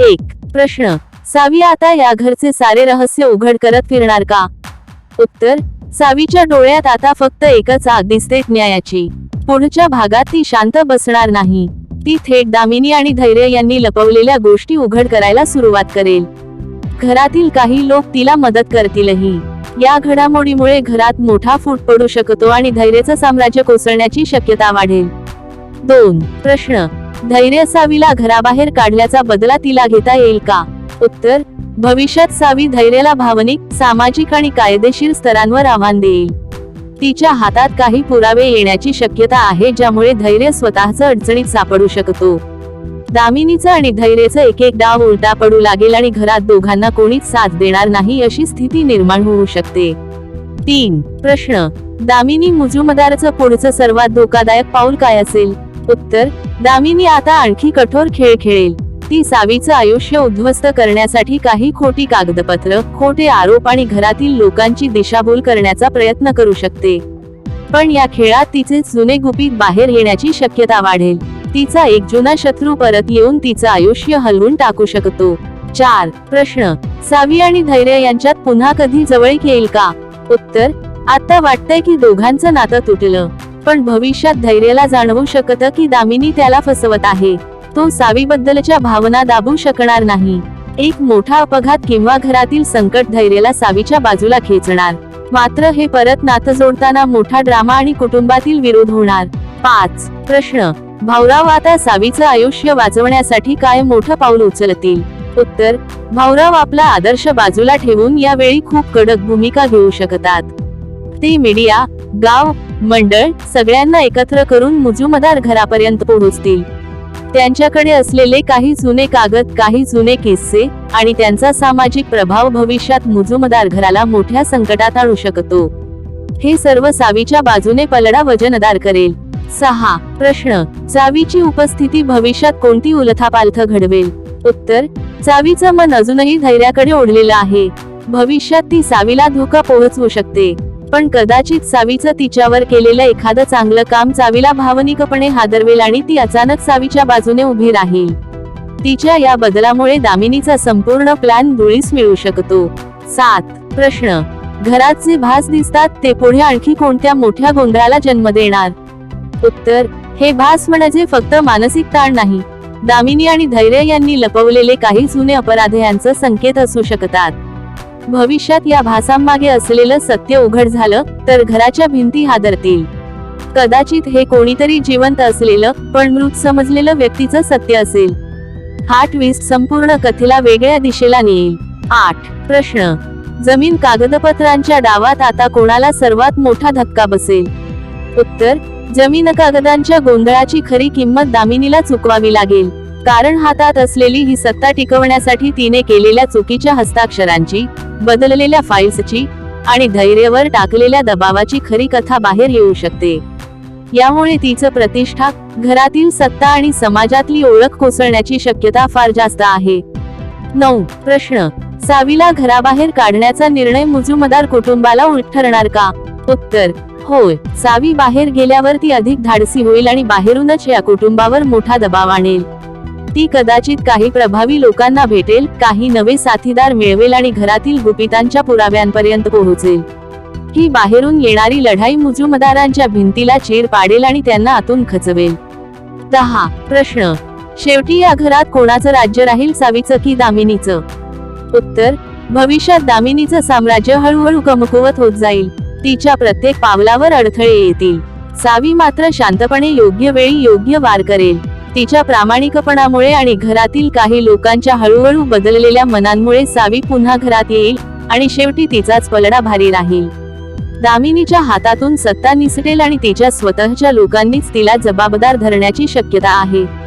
एक प्रश्न सावी आता या घरचे सारे रहस्य उघड करत फिरणार का? उत्तर सावीच्या डोळ्यात आता फक्त एकच आग दिसते न्यायाची. पुढच्या भागात ती शांत बसणार नाही. ती थेट दामिनी आणि धैर्य यांनी लपवलेल्या गोष्टी उघड करायला सुरुवात करेल. घरातील काही लोक तिला मदत करतीलही. या घडामोडीमुळे घरात मोठा फूट पडू शकतो आणि धैर्याचं साम्राज्य कोसळण्याची शक्यता वाढेल. दोन प्रश्न धैर्य सावीला घराबाहेर काढल्याचा बदला तिला घेता येईल का? उत्तर भविष्यात सावी धैर्याला भावनिक सामाजिक आणि कायदेशीर स्तरांवर आव्हान देईल. तिच्या हातात काही पुरावे येण्याची शक्यता आहे ज्यामुळे धैर्य स्वतःच अडचणीत सापडू शकतो. दामिनीचं आणि धैर्याचं एक एक डाव उलटा पडू लागेल आणि घरात दोघांना कोणीच साथ देणार नाही अशी स्थिती निर्माण होऊ शकते. तीन प्रश्न. दामिनी मुजुमदारचं पुढचं सर्वात धोकादायक पाऊल काय असेल? उत्तर दामिनी आता आणखी कठोर खेळ खेळेल. ती सावीचं आयुष्य उद्ध्वस्त करण्यासाठी काही खोटी कागदपत्र खोटे आरोप आणि घरातील लोकांची दिशाभूल करण्याचा प्रयत्न करू शकते. पण या खेळात तिचे जुने गुपित बाहेर येण्याची शक्यता वाढेल. तिचा एक जुना शत्रू परत येऊन तिचं आयुष्य हलवून टाकू शकतो. चार प्रश्न. सावी आणि धैर्य यांच्यात पुन्हा कधी जवळीक येईल का? उत्तर आता वाटतंय की दोघांचं नातं तुटलं. पण भविष्यात धैर्याला जाणवू शकतं की दामिनी त्याला फसवत आहे. तो सावीबद्दलच्या भावना दाबू शकणार नाही. एक मोठा अपघात किंवा घरातील संकट धैर्याला सावीच्या बाजूला खेचणार. मात्र हे परत नातं जोडताना मोठा ड्रामा आणि कुटुंबातील विरोध होणार. पाच. प्रश्न. भाऊराव आता सावीचं आयुष्य वाचवण्यासाठी काय मोठं पाऊल उचलतील? उत्तर. भाऊराव आपला आदर्श बाजूला ठेवून यावेळी खूप कडक भूमिका घेऊ शकतात. ते मीडिया गाव मंडळ सगळ्यांना एकत्र करून मुजुमदार घरापर्यंत पोहोचतील. त्यांच्याकडे असलेले काही जुने कागद काही जुने किस्से आणि त्यांचा सामाजिक प्रभाव भविष्यात मुजुमदार घराला मोठ्या संकटात आणू शकतो. हे सर्व सावीच्या बाजूने पलडा वजनदार करेल. सहा. प्रश्न. चावीची उपस्थिती भविष्यात कोणती उलथापालथ घडवेल? उत्तर. चावीचं मन अजूनही धैर्याकडे ओढलेलं आहे. भविष्यात ती सावीला धोका पोहोचवू शकते. पण कदाचित सावीचं तिच्यावर केलेलं एखादं चांगलं काम चावीला भावनिकपणे हादरवेल आणि ती अचानक सावीच्या बाजूने उभी राहील. तिच्या या बदलामुळे दामिनीचा संपूर्ण प्लॅन धुळीस मिळू शकतो. सात. प्रश्न. घरात जे भास दिसतात ते पुढे आणखी कोणत्या मोठ्या गोंधळाला जन्म देणार? उत्तर. हे भास म्हणजे फक्त मानसिक ताण नाही. दामिनी आणि धैर्य यांनी लपवलेले काही जुने अपराध यांचं संकेत असू शकतात. भविष्यात या भासांमागे असलेलं सत्य उघड झालं तर घराच्या भिंती हादरतील. कदाचित हे कोणीतरी जिवंत असलेलं पण मृत समजलेलं व्यक्तीचं सत्य असेल. हा ट्विस्ट संपूर्ण कथेला वेगळ्या दिशेला नेईल. आठ. प्रश्न. जमीन कागदपत्रांच्या डावात आता कोणाला सर्वात मोठा धक्का बसेल? उत्तर. जमीन कागदांच्या गोंधळाची खरी किंमत दामिनीला चुकवावी लागेल. कारण हातात असलेली ही सत्ता टिकवण्यासाठी तिने केलेल्या चुकीच्या हस्ताक्षरांची बदललेल्या फाईल्सची आणि धैर्यवर टाकलेल्या दबावाची खरी कथा बाहेर येऊ शकते. यामुळे तिचं प्रतिष्ठा घरातील सत्ता आणि समाजातली ओळख कोसळण्याची शक्यता फार जास्त आहे. नऊ. प्रश्न. सावीला घराबाहेर काढण्याचा निर्णय मुजुमदार कुटुंबाला उलट ठरणार का? उत्तर. होय. सावी बाहेर गेल्यावर ती अधिक धाडसी होईल आणि बाहेरूनच या कुटुंबावर मोठा दबाव आणेल. ती कदाचित काही प्रभावी लोकांना भेटेल काही नवे साथीदार मिळवेल आणि घरातील गुपितांच्या पुराव्यांपर्यंत पोहोचेल. ही बाहेरून येणारी लढाई मुजुमदारांच्या भिंतीला चीर पाडेल आणि त्यांना आतून खचवेल. दहा प्रश्न. शेवटी या घरात कोणाचं राज्य राहील सावीचं की दामिनीचं? उत्तर. भविष्यात दामिनीचं साम्राज्य हळूहळू कमकुवत होत जाईल. तिच्या प्रत्येक पावलावर अडथळे येतील. सावी मात्र शांतपणे योग्य वेळी योग्य वार करेल. तिच्या प्रामाणिकपणामुळे आणि घरातील काही लोकांच्या हळूहळू बदललेल्या मनांमुळे सावी पुन्हा घरात येईल आणि शेवटी तिचाच पलडा भारी राहील. दामिनीच्या हातातून सत्ता निसटेल आणि तिच्या स्वतःच्या लोकांनीच तिला जबाबदार धरण्याची शक्यता आहे.